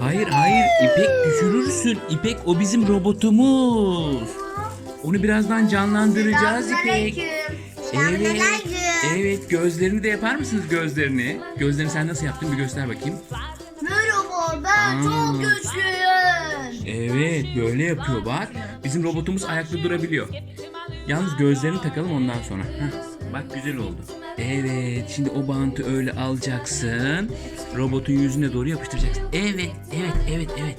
Hayır hayır İpek düşürürsün. İpek o bizim robotumuz. Onu birazdan canlandıracağız İpek. Evet. Evet gözlerini de yapar mısınız gözlerini? Gözlerini sen nasıl yaptın bir göster bakayım. Merhaba ben çok güçlüyüm. Evet böyle yapıyor bak. Bizim robotumuz ayakta durabiliyor. Yalnız gözlerini takalım ondan sonra. Heh, bak güzel oldu. Evet şimdi o bantı öyle alacaksın. Robotun yüzüne doğru yapıştıracaksın. Evet evet evet evet.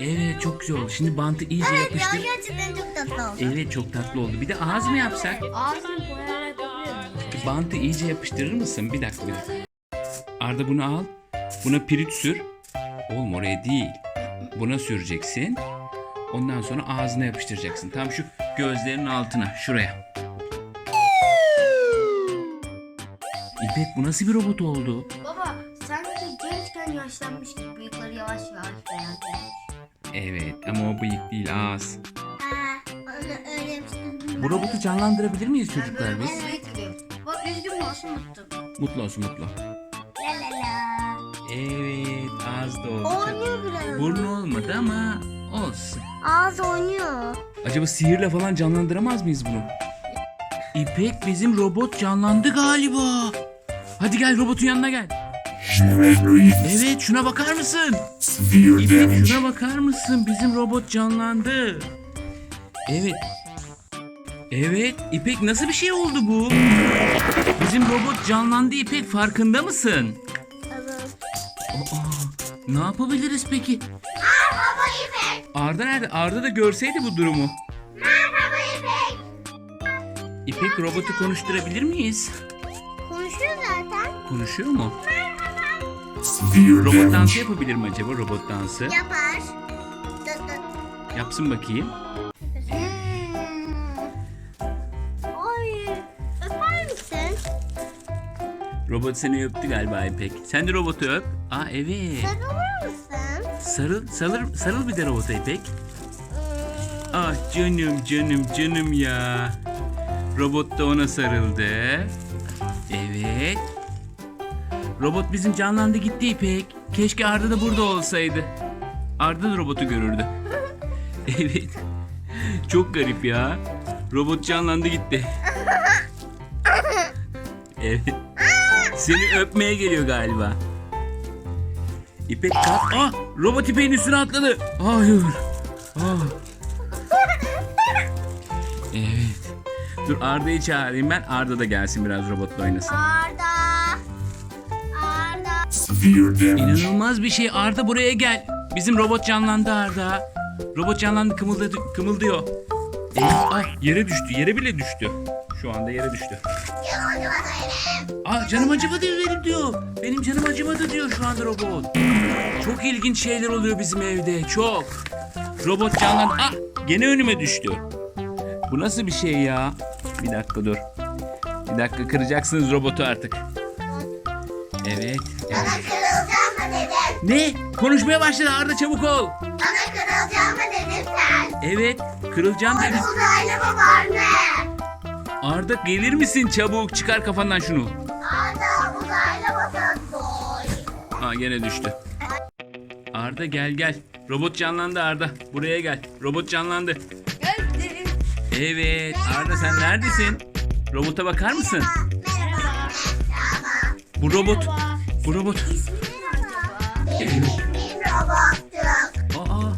Evet çok güzel oldu. Şimdi bantı iyice Ya yapıştır. gerçekten çok tatlı oldu. Evet çok tatlı oldu. Bir de ağız mı yapsak? Ağzını boyayarak? Bantı iyice yapıştırır mısın? Bir dakika bir dakika. Arda bunu al. Buna pirit sür. Oğlum oraya değil. Buna süreceksin. Ondan sonra ağzına yapıştıracaksın. Tam şu gözlerinin altına. Şuraya. İpek bu nasıl bir robot oldu? Baba sanki gençken yaşlanmış gibi bıyıkları yavaş yavaş beyazlamış. Evet ama o bıyık değil ağız. Ha, onu öyle yapıştırdım. Bu robotu canlandırabilir miyiz çocuklar biz? Evet. Bak üzgün mü olsun mutlu. Mutlu olsun mutlu. La la la. Evet ağız da oldu. Oynuyor biraz. Burnu olmadı ama olsun. Ağız oynuyor. Acaba sihirle falan canlandıramaz mıyız bunu? İpek bizim robot canlandı galiba. Hadi gel robotun yanına gel. Evet şuna bakar mısın? İpek şuna bakar mısın? Bizim robot canlandı. Evet. Evet İpek nasıl bir şey oldu bu? Bizim robot canlandı İpek farkında mısın? Evet. Aa, ne yapabiliriz peki? Merhaba İpek. Arda nerede? Arda da görseydi bu durumu. Merhaba İpek. İpek robotu konuşturabilir miyiz? Konuşuyor mu? Robot dansı yapabilir mi acaba robot dansı? Yapar. Yapsın bakayım. Ay, öper misin? Robot seni öptü galiba İpek. Sen de robotu öp. Aa evet. Sarılır mısın? Sarıl, sarıl, sarıl bir de robota İpek. Ah canım canım canım ya. Robot da ona sarıldı. Evet. Robot bizim canlandı gitti İpek. Keşke Arda da burada olsaydı. Arda da robotu görürdü. Evet. Çok garip ya. Robot canlandı gitti. Evet. Seni öpmeye geliyor galiba. İpek kalk. Ah! Robot İpek'in üstüne atladı. Hayır. Evet. Dur Arda'yı çağırayım ben. Arda da gelsin biraz robotla oynasın. Arda. Arda. İnanılmaz bir şey. Arda buraya gel. Bizim robot canlandı Arda. Robot canlandı kımıldadı, kımıldıyor. Eyvah, ah, yere düştü. Yere bile düştü. Şu anda yere düştü. Ah canım acımadı benim diyor. Benim canım acımadı diyor şu anda robot. Çok ilginç şeyler oluyor bizim evde. Çok. Robot canlandı. Ah gene önüme düştü. Bu nasıl bir şey ya? Bir dakika dur. Bir dakika kıracaksınız robotu artık. Evet. evet. Kırılacağım mı dedim? Ne? Konuşmaya başladı Arda çabuk ol. Bana kırılacağım mı dedin sen? Evet kırılacağım dedi. Uzaylı mı var ne? Arda gelir misin çabuk çıkar kafandan şunu. Arda uzaylı? Doy. Aa gene düştü. Arda gel gel. Robot canlandı Arda. Buraya gel. Robot canlandı. Geldim. Evet Arda sen neredesin? Robota bakar mısın? Merhaba. Bu robot. Bu robot. Aa.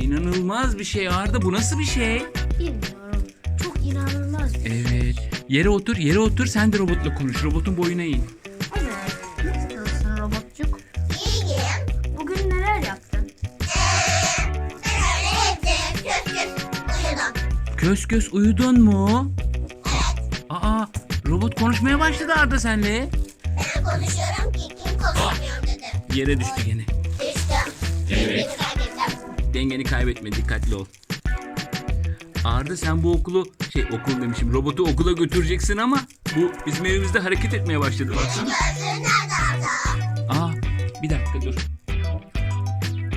İnanılmaz bir şey Arda. Bu nasıl bir şey? Bilmiyorum. Çok inanılmaz bir Evet. Yere otur, yere otur. Sen de robotla konuş. Robotun boyuna in. Nasılsın robotçuk? İyiyim. Bugün neler yaptın? Kös kös uyudun mu? Aa, robot konuşmaya başladı Arda senle. Konuşuyorum ki kim konuşmuyor dedim. Yere düştü gene. Düştüm. Evet. Beni kaybettim. Dengeni kaybetme, dikkatli ol. Arda sen bu okulu, şey okul demişim, robotu okula götüreceksin ama bu bizim evimizde hareket etmeye başladı baksana. Gözlüğün nerede Arda? Aa, bir dakika dur.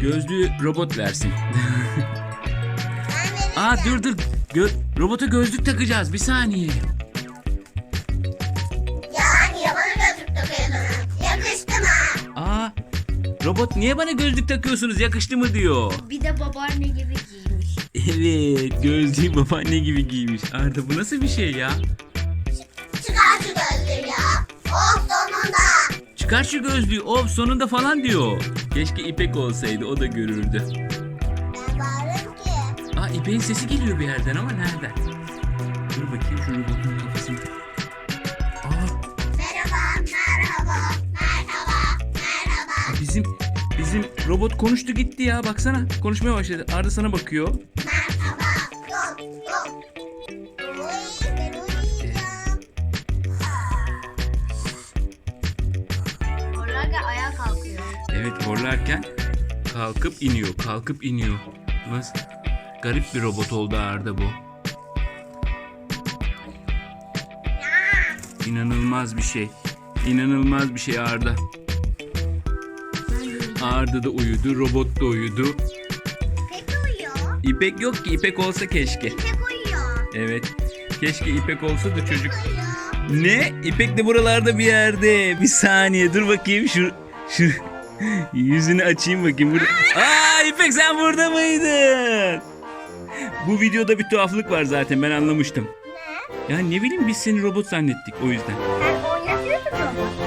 Gözlüğü robot versin. Ben Aa dur dur. Gö robota gözlük takacağız. Bir saniye. Robot niye bana gözlük takıyorsunuz yakıştı mı diyor. Bir de babaanne gibi giymiş. Evet gözlüğü babaanne gibi giymiş. Arda bu nasıl bir şey ya? Çıkar şu gözlüğü ya. Oh sonunda. Çıkar şu gözlüğü of sonunda falan diyor. Keşke İpek olsaydı o da görürdü. Ben bağırırım ki. Aa İpek'in sesi geliyor bir yerden ama nereden? Dur bakayım şu robotun kafasını. Bizim robot konuştu gitti ya baksana. Konuşmaya başladı. Arda sana bakıyor. Horlarken ayağa kalkıyor. Evet horlarken kalkıp iniyor, kalkıp iniyor. Nasıl? Garip bir robot oldu Arda bu. İnanılmaz bir şey. İnanılmaz bir şey Arda. Arda da uyudu, robot da uyudu. Peki uyuyor. İpek yok ki, İpek olsa keşke. İpek uyuyor. Evet. Keşke İpek olsa da çocuk. Uyuyor. Ne? İpek de buralarda bir yerde. Bir saniye dur bakayım şu şu yüzünü açayım bakayım. Burada. Aa İpek sen burada mıydın? Bu videoda bir tuhaflık var zaten ben anlamıştım. Ne? Ya ne bileyim biz seni robot zannettik o yüzden. Sen oynatıyorsun robotu.